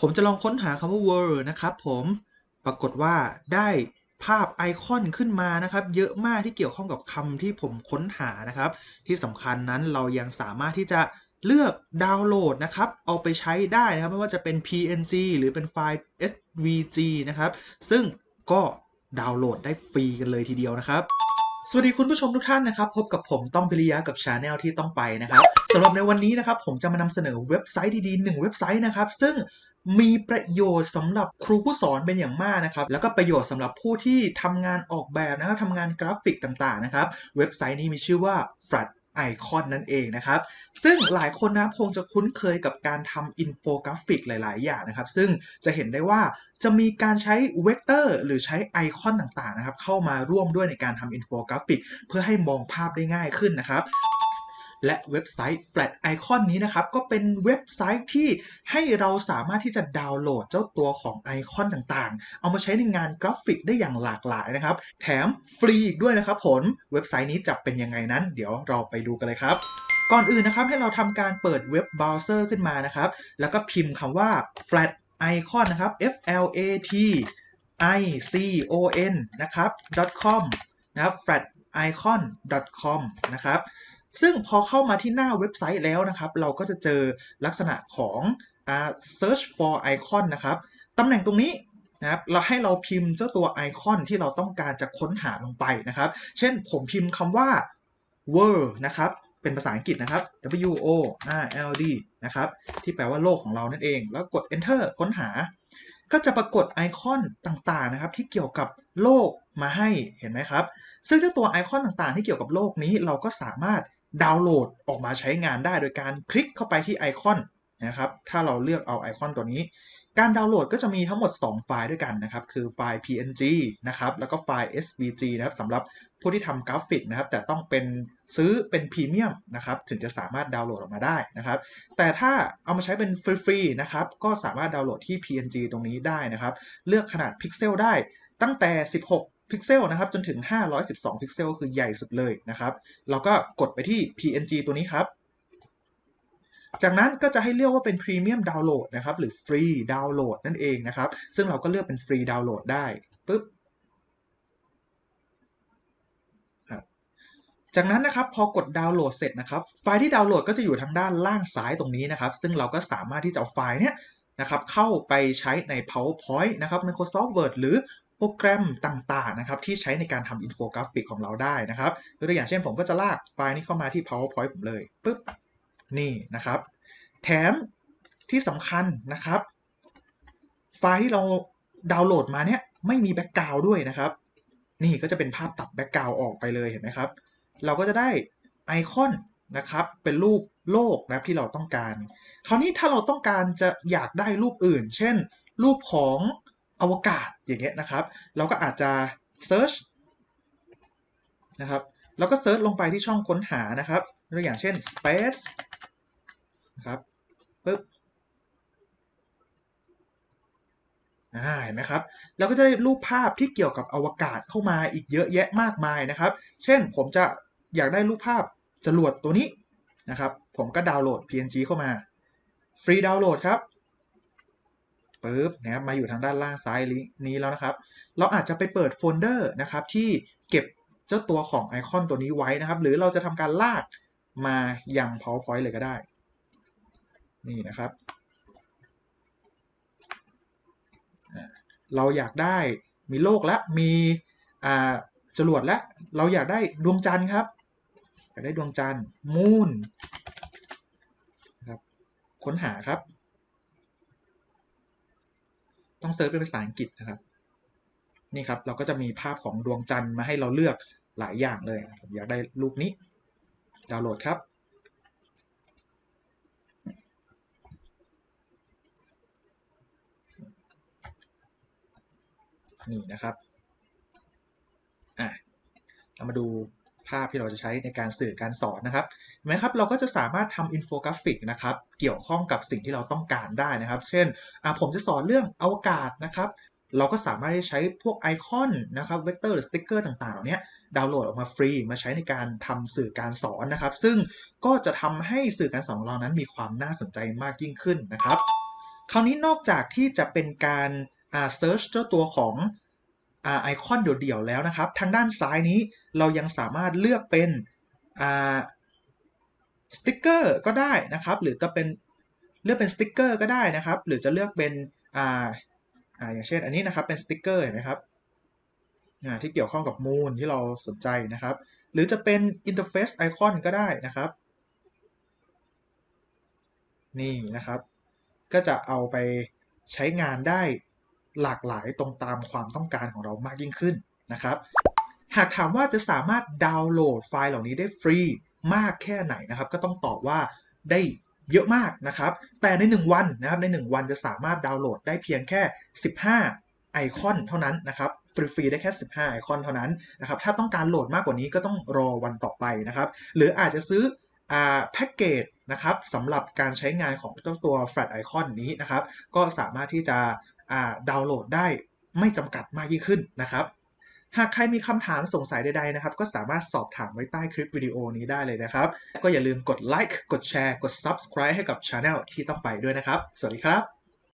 ผมจะลองค้นหาคำว่า world นะครับผมปรากฏว่าได้ภาพไอคอนขึ้นมานะครับ เยอะมากที่เกี่ยวข้องกับคำที่ผมค้นหานะครับ ที่สำคัญนั้นเรายังสามารถที่จะเลือกดาวน์โหลดนะครับ เอาไปใช้ได้นะครับ ไม่ว่าจะเป็น PNG หรือเป็นไฟล์ SVG นะครับ ซึ่งก็ดาวน์โหลดได้ฟรีกันเลยทีเดียวนะครับสวัสดีคุณผู้ชมทุกท่านนะครับ พบกับผมต้องพิริยะกับชาแนลที่ต้องไปนะครับสำหรับในวันนี้นะครับผมจะมานำเสนอเว็บไซต์ดีๆหนึ่งเว็บไซต์นะครับ ซึ่ง มีประโยชน์สำหรับครูผู้สอนเป็นอย่างมากนะครับ แล้วก็ประโยชน์สำหรับผู้ที่ทำงานออกแบบนะครับทำงานกราฟิกต่างๆนะครับ เว็บไซต์นี้มีชื่อว่า Flat Icon นั่นเองนะครับ ซึ่งหลายคนนะคงจะคุ้นเคยกับการทำอินโฟกราฟิกหลาย ๆ อย่างนะครับ ซึ่งจะเห็นได้ว่าจะมีการใช้เวกเตอร์หรือใช้ไอคอนต่าง ๆ นะครับ เข้ามาร่วมด้วยในการทำอินโฟกราฟิก เพื่อให้มองภาพได้ง่ายขึ้นนะครับ และเว็บไซต์ Flat Icon นี้นะครับ ก็เป็นเว็บไซต์ที่ให้เราสามารถที่จะดาวน์โหลดเจ้าตัวของไอคอนต่างๆ เอามาใช้ในงานกราฟิกได้อย่างหลากหลายนะครับ แถมฟรีอีกด้วยนะครับผลเว็บไซต์นี้จะเป็นยังไงนั้น เดี๋ยวเราไปดูกันเลยครับก่อนอื่นนะครับให้เราทำการเปิดเว็บเบราว์เซอร์ขึ้นมานะครับ แล้วก็พิมพ์คำว่า flat icon นะครับ f l a t i c o n นะครับ .com นะครับ flat icon .com นะครับ ซึ่งพอเข้ามาที่หน้าเว็บไซต์แล้วนะครับ เราก็จะเจอลักษณะของ search for icon นะครับตำแหน่งตรงนี้นะครับเราให้เราพิมพ์เจ้าตัวไอคอนที่เราต้องการจะค้นหาลงไปนะครับ เช่นผมพิมพ์คำว่า world นะครับ เป็นภาษาอังกฤษนะครับ W O R L D นะครับ ที่แปลว่าโลกของเรานั่นเอง แล้วกด enter ค้นหา ก็จะปรากฏไอคอนต่างๆนะครับ ที่เกี่ยวกับโลกมาให้เห็นไหมครับ ซึ่งเจ้าตัวไอคอนต่างๆ ที่เกี่ยวกับโลกนี้เราก็สามารถ ดาวน์โหลดออกมาใช้งานได้โดยการคลิกเข้าไปที่ไอคอนนะครับถ้าเราเลือกเอาไอคอนตัวนี้ การดาวน์โหลดก็จะมีทั้งหมด 2 ไฟล์ด้วยกันนะครับ คือไฟล์ PNG นะครับแล้วก็ไฟล์ SVG นะครับสำหรับผู้ที่ทำกราฟิกนะครับ แต่ต้องเป็นซื้อเป็นพรีเมียมนะครับ ถึงจะสามารถดาวน์โหลดออกมาได้นะครับ แต่ถ้าเอามาใช้เป็นฟรีๆนะครับ ก็สามารถดาวน์โหลดที่ PNG ตรงนี้ได้นะครับ เลือกขนาดพิกเซลได้ตั้งแต่ 16 พิกเซลนะครับจนถึง 512 พิกเซลคือใหญ่สุดเลยนะครับเราก็กดไปที่ PNG ตัวนี้ครับ จากนั้นก็จะให้เลือกว่าเป็น Premium Download นะครับหรือ Free Download นั่นเองนะครับ ซึ่งเราก็เลือกเป็น Free Download ได้ปึ๊บจากนั้นนะครับพอกดดาวน์โหลดเสร็จนะครับ ไฟล์ที่ดาวน์โหลดก็จะอยู่ทางด้านล่างซ้ายตรงนี้นะครับ ซึ่งเราก็สามารถที่จะเอาไฟล์เนี้ยนะครับเข้าไปใช้ใน PowerPoint นะครับ Microsoft Word หรือ โปรแกรมต่างๆนะครับที่ใช้ในการทำอินโฟกราฟิกของเราได้นะครับยกตัวอย่างเช่นผมก็จะลากไฟล์นี้เข้ามาที่ PowerPoint ผมเลยปึ๊บนี่นะครับ แถมที่สำคัญนะครับ ไฟล์ที่เราดาวน์โหลดมาเนี้ยไม่มีแบ็กกราวด้วยนะครับ นี่ก็จะเป็นภาพตัดแบ็กกราวออกไปเลยเห็นไหมครับ เราก็จะได้ไอคอนนะครับเป็นรูปโลกนะที่เราต้องการ คราวนี้ถ้าเราต้องการจะอยากได้รูปอื่น เช่น รูปของ อวกาศอย่างเงี้ยนะครับ เราก็อาจจะ search นะครับแล้วก็ search ลงไปที่ช่องค้นหานะครับตัวอย่างเช่น space นะครับปึ๊บเห็นไหมครับ เราก็จะได้รูปภาพที่เกี่ยวกับอวกาศเข้ามาอีกเยอะแยะมากมายนะครับ เช่นผมจะอยากได้รูปภาพจรวดตัวนี้นะครับ ผมก็ดาวน์โหลด PNG เข้ามา ฟรีดาวน์โหลดครับ ปึ๊บนะครับมาอยู่ทางด้านล่างซ้ายนี้แล้วนะครับ เราอาจจะไปเปิดโฟลเดอร์นะครับที่เก็บเจ้าตัวของไอคอนตัวนี้ไว้นะครับ หรือเราจะทำการลากมายัง PowerPoint เลยก็ได้ นี่นะครับ เราอยากได้มีโลกและมีจรวดและเราอยากได้ดวงจันทร์ครับอยากได้ดวงจันทร์มูนครับค้นหาครับ ต้องเซิร์ชเป็นภาษาอังกฤษนะครับ นี่ครับเราก็จะมีภาพของดวงจันทร์มาให้เราเลือกหลายอย่างเลย ผมอยากได้รูปนี้ ดาวน์โหลดครับ นี่นะครับ อะเรามาดู ภาพที่เราจะใช้ในการสื่อการสอนนะครับเห็นไหมครับเราก็จะสามารถทำอินโฟกราฟิกนะครับเกี่ยวข้องกับสิ่งที่เราต้องการได้นะครับ เช่นผมจะสอนเรื่องอวกาศนะครับเราก็สามารถใช้พวกไอคอนนะครับเวกเตอร์หรือสติ๊กเกอร์ต่างๆเหล่านี้ดาวน์โหลดออกมาฟรีมาใช้ในการทำสื่อการสอนนะครับ ซึ่งก็จะทำให้สื่อการสอนเรานั้นมีความน่าสนใจมากยิ่งขึ้นนะครับ คราวนี้นอกจากที่จะเป็นการอ่า search เจ้าตัวของ ไอคอนเดี่ยวๆแล้วนะครับ ทางด้านซ้ายนี้เรายังสามารถเลือกเป็นสติ๊กเกอร์ก็ได้นะครับ หรือจะเป็นเลือกเป็นสติ๊กเกอร์ก็ได้นะครับ หรือจะเลือกเป็นอ่าอ่าอย่างเช่นอันนี้นะครับเป็นสติ๊กเกอร์เห็นไหมครับอ่าที่เกี่ยวข้องกับมูลที่เราสนใจนะครับ หรือจะเป็นอินเทอร์เฟซไอคอนก็ได้นะครับ นี่นะครับ ก็จะเอาไปใช้งานได้ หลากหลายตรงตามความต้องการของเรามากยิ่งขึ้นนะครับ หากถามว่าจะสามารถดาวน์โหลดไฟล์เหล่านี้ได้ฟรีมากแค่ไหนนะครับ ก็ต้องตอบว่าได้เยอะมากนะครับ แต่ใน 1 วันนะครับ ใน 1 วันจะสามารถดาวน์โหลดได้เพียงแค่ 15 ไอคอนเท่านั้นนะครับ ฟรีๆได้แค่ 15 ไอคอนเท่านั้นนะครับ ถ้าต้องการโหลดมากกว่านี้ก็ต้องรอวันต่อไปนะครับ หรืออาจจะซื้อแพ็กเกจนะครับสำหรับการใช้งานของเจ้าตัว Flat Icon นี้นะครับ ก็สามารถที่จะ ดาวน์โหลดได้ไม่จำกัดมากยิ่งขึ้นนะครับ หากใครมีคำถามสงสัยใดๆนะครับ ก็สามารถสอบถามไว้ใต้คลิปวิดีโอนี้ได้เลยนะครับ ก็อย่าลืมกดไลค์กดแชร์กด Subscribe ให้กับ Channel ที่ต้องไปด้วยนะครับ สวัสดีครับ